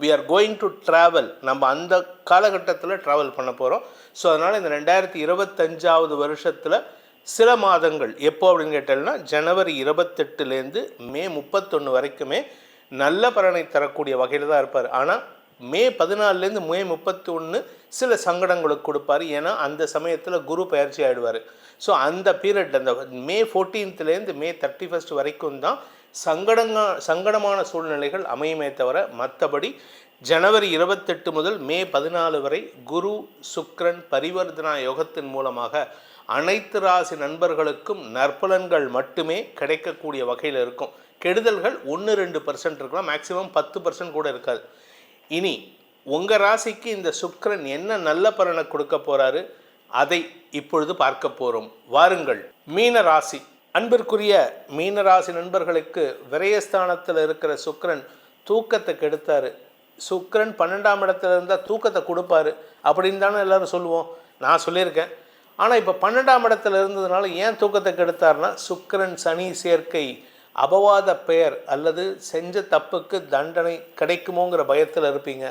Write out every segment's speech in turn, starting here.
we are going to travel நம்ம அந்த காலகட்டத்தில் ட்ராவல் பண்ண போகிறோம் ஸோ அதனால் இந்த ரெண்டாயிரத்தி இருபத்தஞ்சாவது வருஷத்தில் சில மாதங்கள் எப்போ அப்படின்னு கேட்டோம்னா ஜனவரி இருபத்தெட்டுலேருந்து மே முப்பத்தொன்று வரைக்குமே நல்ல பலனை தரக்கூடிய வகையில் தான் இருப்பார். ஆனால் மே பதினாலுலேருந்து மே முப்பத்தி ஒன்று சில சங்கடங்களுக்கு கொடுப்பார். ஏன்னா அந்த சமயத்தில் குரு பயிற்சி ஆகிடுவார் ஸோ அந்த பீரியட் அந்த மே ஃபோர்டீன்த்துலேருந்து மே தேர்ட்டி ஃபஸ்ட் வரைக்கும் தான் சங்கடங்க சங்கடமான சூழ்நிலைகள் அமையுமே தவிர மற்றபடி ஜனவரி இருபத்தெட்டு முதல் மே பதினாலு வரை குரு சுக்ரன் பரிவர்த்தனா யோகத்தின் மூலமாக அனைத்து ராசி நண்பர்களுக்கும் நற்பலன்கள் மட்டுமே கிடைக்கக்கூடிய வகையில் இருக்கும். கெடுதல்கள் ஒன்று ரெண்டு பர்சன்ட் இருக்கலாம். மேக்ஸிமம் பத்து பர்சன்ட் கூட இருக்காது. இனி உங்கள் ராசிக்கு இந்த சுக்ரன் என்ன நல்ல பலனை கொடுக்க போகிறாரு அதை இப்பொழுது பார்க்க போகிறோம் வாருங்கள். மீன ராசி. அன்பிற்குரிய மீனராசி நண்பர்களுக்கு விரயஸ்தானத்தில் இருக்கிற சுக்கரன் தூக்கத்தை கெடுத்தார். சுக்கிரன் பன்னெண்டாம் இடத்துல இருந்தால் தூக்கத்தை கொடுப்பாரு. அப்படின்னு தானே எல்லோரும் சொல்லுவோம். நான் சொல்லியிருக்கேன். ஆனால் இப்போ பன்னெண்டாம் இடத்துல இருந்ததுனால ஏன் தூக்கத்தை கெடுத்தார்னா சுக்கரன் சனி சேர்க்கை அபவாத பெயர் அல்லது செஞ்ச தப்புக்கு தண்டனை கிடைக்குமோங்கிற பயத்தில் இருப்பீங்க.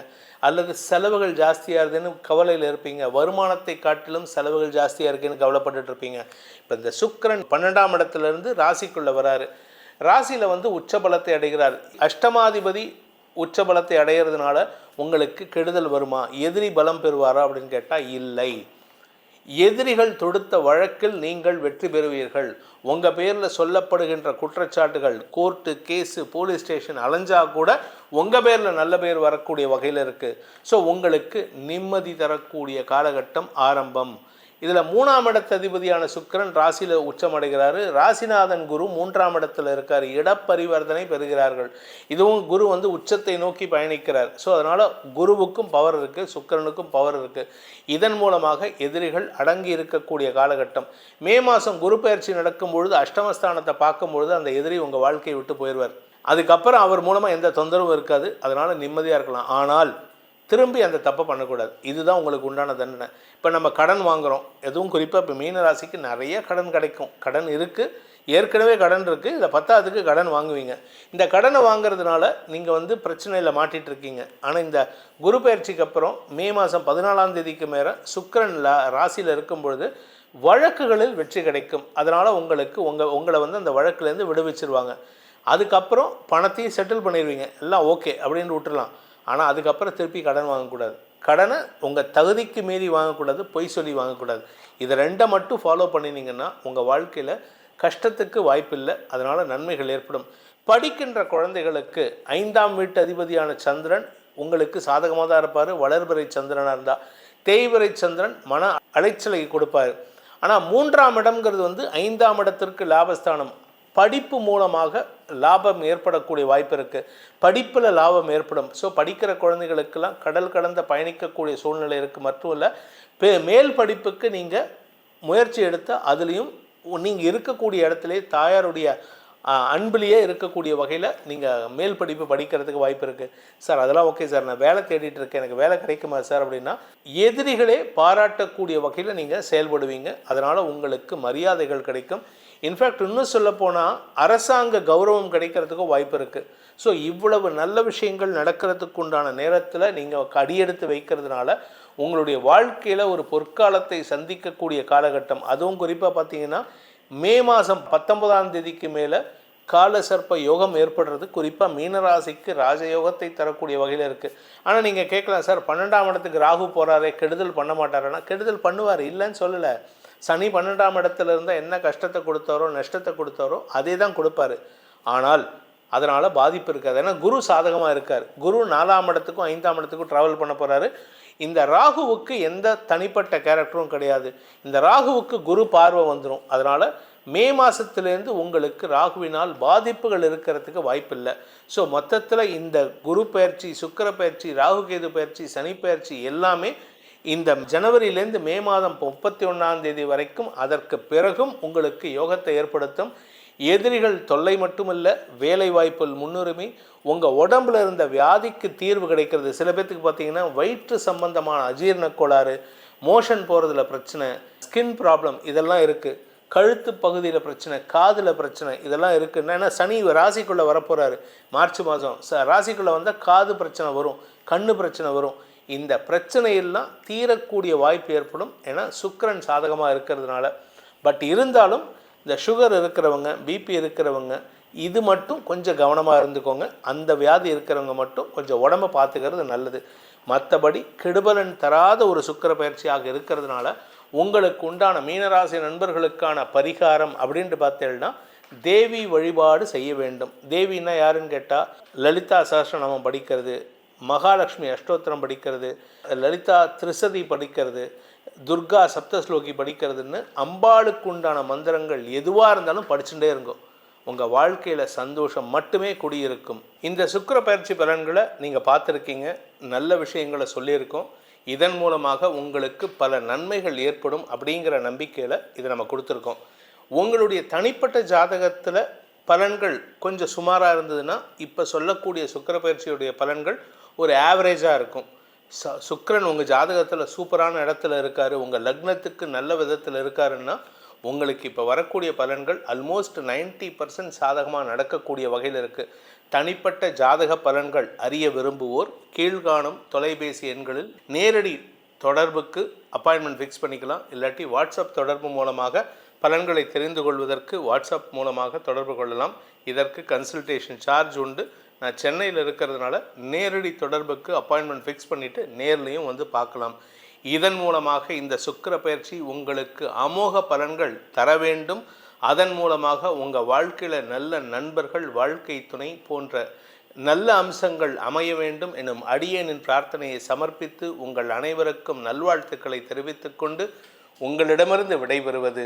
அல்லது செலவுகள் ஜாஸ்தியாக இருக்குதுன்னு கவலையில் இருப்பீங்க. வருமானத்தை காட்டிலும் செலவுகள் ஜாஸ்தியாக இருக்குன்னு கவலைப்பட்டுட்டு இருப்பீங்க. இப்போ இந்த சுக்கரன் பன்னெண்டாம் இடத்துலேருந்து ராசிக்குள்ளே வராரு. ராசியில் வந்து உச்சபலத்தை அடைகிறார். அஷ்டமாதிபதி உச்சபலத்தை அடைகிறதுனால உங்களுக்கு கெடுதல் வருமா? எதிரி பலம் பெறுவாரா அப்படின்னு கேட்டால் இல்லை. எதிரிகள் தொடுத்த வழக்கில் நீங்கள் வெற்றி பெறுவீர்கள். உங்கள் பேரில் சொல்லப்படுகின்ற குற்றச்சாட்டுகள் கோர்ட்டு கேஸு போலீஸ் ஸ்டேஷன் அலைஞ்சா கூட உங்கள் பேரில் நல்ல பேர் வரக்கூடிய வகையில் இருக்குது ஸோ உங்களுக்கு நிம்மதி தரக்கூடிய காலகட்டம் ஆரம்பம். இதில் மூணாம் இடத்த அதிபதியான சுக்கிரன் ராசியில் உச்சமடைகிறாரு. ராசிநாதன் குரு மூன்றாம் இடத்துல இருக்கார். இடப்பரிவர்த்தனை பெறுகிறார்கள். இதுவும் குரு வந்து உச்சத்தை நோக்கி பயணிக்கிறார். ஸோ அதனால் குருவுக்கும் பவர் இருக்குது சுக்கிரனுக்கும் பவர் இருக்குது இதன் மூலமாக எதிரிகள் அடங்கி இருக்கக்கூடிய காலகட்டம். மே மாதம் குரு பயிற்சி நடக்கும் பொழுது அஷ்டமஸ்தானத்தை பார்க்கும் பொழுது அந்த எதிரி உங்கள் வாழ்க்கையை விட்டு போயிடுவார் அதுக்கப்புறம் அவர் மூலமாக எந்த தொந்தரவும் இருக்காது. அதனால் நிம்மதியாக இருக்கலாம். ஆனால் திரும்பி அந்த தப்பை பண்ணக்கூடாது. இதுதான் உங்களுக்கு உண்டான தண்டனை. இப்போ நம்ம கடன் வாங்குகிறோம் எதுவும் குறிப்பாக இப்போ மீன ராசிக்கு நிறைய கடன் கிடைக்கும். கடன் இருக்குது ஏற்கனவே கடன் இருக்குது இதில் பத்தாவதுக்கு கடன் வாங்குவீங்க. இந்த கடனை வாங்குறதுனால நீங்கள் வந்து பிரச்சனையில் மாட்டிட்டு இருக்கீங்க. ஆனால் இந்த குரு பயிற்சிக்கு அப்புறம் மே மாதம் பதினாலாம் தேதிக்கு மேலே சுக்கரன் ராசியில் இருக்கும் பொழுது வழக்குகளில் வெற்றி கிடைக்கும். அதனால் உங்களுக்கு உங்கள் உங்களை வந்து அந்த வழக்குலேருந்து விடுவிச்சிருவாங்க. அதுக்கப்புறம் பணத்தையும் செட்டில் பண்ணிடுவீங்க. எல்லாம் ஓகே அப்படின்னு விட்டுடலாம் ஆனால் அதுக்கப்புறம் திருப்பி கடன் வாங்கக்கூடாது. கடனை உங்கள் தகுதிக்கு மீறி வாங்கக்கூடாது பொய் சொல்லி வாங்கக்கூடாது. இதை ரெண்டை மட்டும் ஃபாலோ பண்ணினீங்கன்னா உங்கள் வாழ்க்கையில் கஷ்டத்துக்கு வாய்ப்பில்லை அதனால் நன்மைகள் ஏற்படும். படிக்கின்ற குழந்தைகளுக்கு ஐந்தாம் வீட்டு அதிபதியான சந்திரன் உங்களுக்கு சாதகமாக தான் இருப்பார் வளர்பிறை சந்திரனாக இருந்தால் தேய்பிறை சந்திரன் மன அலைச்சலை கொடுப்பார். ஆனால் மூன்றாம் இடம்ங்கிறது வந்து ஐந்தாம் இடத்திற்கு லாபஸ்தானம். படிப்பு மூலமாக லாபம் ஏற்படக்கூடிய வாய்ப்பு இருக்குது படிப்பில் லாபம் ஏற்படும். ஸோ படிக்கிற குழந்தைகளுக்கெல்லாம் கடல் கடந்த பயணிக்கக்கூடிய சூழ்நிலை இருக்குது மட்டும் இல்லை பே மேல் படிப்புக்கு நீங்கள் முயற்சி எடுத்தால் அதுலேயும் நீங்கள் இருக்கக்கூடிய இடத்துலே தாயாருடைய அன்பிலேயே இருக்கக்கூடிய வகையில் நீங்கள் மேல் படிப்பு படிக்கிறதுக்கு வாய்ப்பு இருக்குது சார் அதெல்லாம் ஓகே சார். நான் வேலை தேடிட்டு இருக்கேன். எனக்கு வேலை கிடைக்குமா சார் அப்படின்னா எதிரிகளே பாராட்டக்கூடிய வகையில் நீங்கள் செயல்படுவீங்க. அதனால் உங்களுக்கு மரியாதைகள் கிடைக்கும். இன்ஃபேக்ட் இன்னும் சொல்லப்போனால் அரசாங்க கௌரவம் கிடைக்கிறதுக்கும் வாய்ப்பு இருக்குது ஸோ இவ்வளவு நல்ல விஷயங்கள் நடக்கிறதுக்கு உண்டான நேரத்தில் நீங்கள் அடியெடுத்து வைக்கிறதுனால உங்களுடைய வாழ்க்கையில் ஒரு பொற்காலத்தை சந்திக்கக்கூடிய காலகட்டம். அதுவும் குறிப்பாக பார்த்தீங்கன்னா மே மாதம் பத்தொன்பதாம் தேதிக்கு மேலே கால சர்ப்ப யோகம் ஏற்படுறது குறிப்பாக மீனராசிக்கு ராஜயோகத்தை தரக்கூடிய வகையில் இருக்குது ஆனால் நீங்கள் கேட்கலாம் சார் பன்னெண்டாம் இடத்துக்கு ராகு போகிறாரே கெடுதல் பண்ண மாட்டாருன்னா கெடுதல் பண்ணுவார் இல்லைன்னு சொல்லலை. சனி பன்னெண்டாம் இடத்துல இருந்தால் என்ன கஷ்டத்தை கொடுத்தாரோ நஷ்டத்தை கொடுத்தாரோ அதே தான் கொடுப்பாரு. ஆனால் அதனால் பாதிப்பு இருக்காது. ஏன்னா குரு சாதகமாக இருக்கார். குரு நாலாம் இடத்துக்கும் ஐந்தாம் இடத்துக்கும் ட்ராவல் பண்ண போகிறாரு இந்த ராகுவுக்கு எந்த தனிப்பட்ட கேரக்டரும் கிடையாது. இந்த ராகுவுக்கு குரு பார்வை வந்துடும் அதனால் மே மாதத்துலேருந்து உங்களுக்கு ராகுவினால் பாதிப்புகள் இருக்கிறதுக்கு வாய்ப்பில்லை. ஸோ மொத்தத்தில் இந்த குரு பயிற்சி சுக்கிர பயிற்சி ராகு கேது பயிற்சி சனி பயிற்சி எல்லாமே இந்த ஜனவரியிலேருந்து மே மாதம் முப்பத்தி ஒன்றாம் தேதி வரைக்கும் அதற்கு பிறகும் உங்களுக்கு யோகத்தை ஏற்படுத்தும். எதிரிகள் தொல்லை மட்டுமல்ல வேலை வாய்ப்பில் முன்னுரிமை உங்கள் உடம்புல இருந்த வியாதிக்கு தீர்வு கிடைக்கிறது. சில பேர்த்துக்கு பார்த்தீங்கன்னா வயிற்று சம்பந்தமான அஜீரண கோளாறு மோஷன் போகிறதுல பிரச்சனை ஸ்கின் ப்ராப்ளம் இதெல்லாம் இருக்குது கழுத்து பகுதியில் பிரச்சனை காதில் பிரச்சனை இதெல்லாம் இருக்குது ஏன்னா சனி ராசிக்குள்ளே வரப்போகிறாரு மார்ச் மாதம். ச ராசிக்குள்ளே வந்தால் காது பிரச்சனை வரும் கண்ணு பிரச்சனை வரும். இந்த பிரச்சனையெல்லாம் தீரக்கூடிய வாய்ப்பு ஏற்படும். ஏன்னா சுக்கரன் சாதகமாக இருக்கிறதுனால. பட் இருந்தாலும் இந்த சுகர் இருக்கிறவங்க பிபி இருக்கிறவங்க இது மட்டும் கொஞ்சம் கவனமாக இருந்துக்கோங்க. அந்த வியாதி இருக்கிறவங்க மட்டும் கொஞ்சம் உடம்ப பார்த்துக்கிறது நல்லது. மற்றபடி கெடுபலன் தராத ஒரு சுக்கிர பயிற்சியாக இருக்கிறதுனால உங்களுக்கு உண்டான மீனராசி நண்பர்களுக்கான பரிகாரம் அப்படின்ட்டு பார்த்தேன்னா தேவி வழிபாடு செய்ய வேண்டும். தேவின்னா யாருன்னு கேட்டால் லலிதா சஹஸ்ரநாமம் படிக்கிறது மகாலட்சுமி அஷ்டோத்திரம் படிக்கிறது லலிதா திரிசதி படிக்கிறது துர்கா சப்தஸ்லோகி படிக்கிறதுன்னு அம்பாளுக்கு உண்டான மந்திரங்கள் எதுவாக இருந்தாலும் படிச்சுட்டே இருக்கும் உங்கள் வாழ்க்கையில் சந்தோஷம் மட்டுமே குடியிருக்கும். இந்த சுக்கிர பயிற்சி பலன்களை நீங்கள் பார்த்துருக்கீங்க நல்ல விஷயங்களை சொல்லியிருக்கோம். இதன் மூலமாக உங்களுக்கு பல நன்மைகள் ஏற்படும் அப்படிங்கிற நம்பிக்கையில் இதை நம்ம கொடுத்துருக்கோம். உங்களுடைய தனிப்பட்ட ஜாதகத்தில் பலன்கள் கொஞ்சம் சுமாராக இருந்ததுன்னா இப்போ சொல்லக்கூடிய சுக்கிர பயிற்சியுடைய பலன்கள் ஒரு ஆவரேஜாக இருக்கும். ச சுக்கரன் உங்கள் ஜாதகத்தில் சூப்பரான இடத்துல இருக்கார் உங்கள் லக்னத்துக்கு நல்ல விதத்தில் இருக்காருன்னா உங்களுக்கு இப்போ வரக்கூடிய பலன்கள் அல்மோஸ்ட் நைன்டி பர்சன்ட் சாதகமாக நடக்கக்கூடிய வகையில் இருக்குது தனிப்பட்ட ஜாதக பலன்கள் அறிய விரும்புவோர் கீழ்காணும் தொலைபேசி எண்களில் நேரடி தொடர்புக்கு அப்பாயின்மெண்ட் ஃபிக்ஸ் பண்ணிக்கலாம். இல்லாட்டி வாட்ஸ்அப் தொடர்பு மூலமாக பலன்களை தெரிந்து கொள்வதற்கு வாட்ஸ்அப் மூலமாக தொடர்பு கொள்ளலாம். இதற்கு கன்சல்டேஷன் சார்ஜ் உண்டு. நான் சென்னையில் இருக்கிறதுனால நேரடி தொடர்புக்கு அப்பாயின்மெண்ட் ஃபிக்ஸ் பண்ணிவிட்டு நேர்லேயும் வந்து பார்க்கலாம். இதன் மூலமாக இந்த சுக்கிர பயிற்சி உங்களுக்கு அமோக பலன்கள் தர வேண்டும். அதன் மூலமாக உங்கள் வாழ்க்கையில் நல்ல நண்பர்கள் வாழ்க்கை துணை போன்ற நல்ல அம்சங்கள் அமைய வேண்டும் எனும் அடியேனின் பிரார்த்தனையை சமர்ப்பித்து உங்கள் அனைவருக்கும் நல்வாழ்த்துக்களை தெரிவித்துக்கொண்டு உங்களிடமிருந்து விடைபெறுவது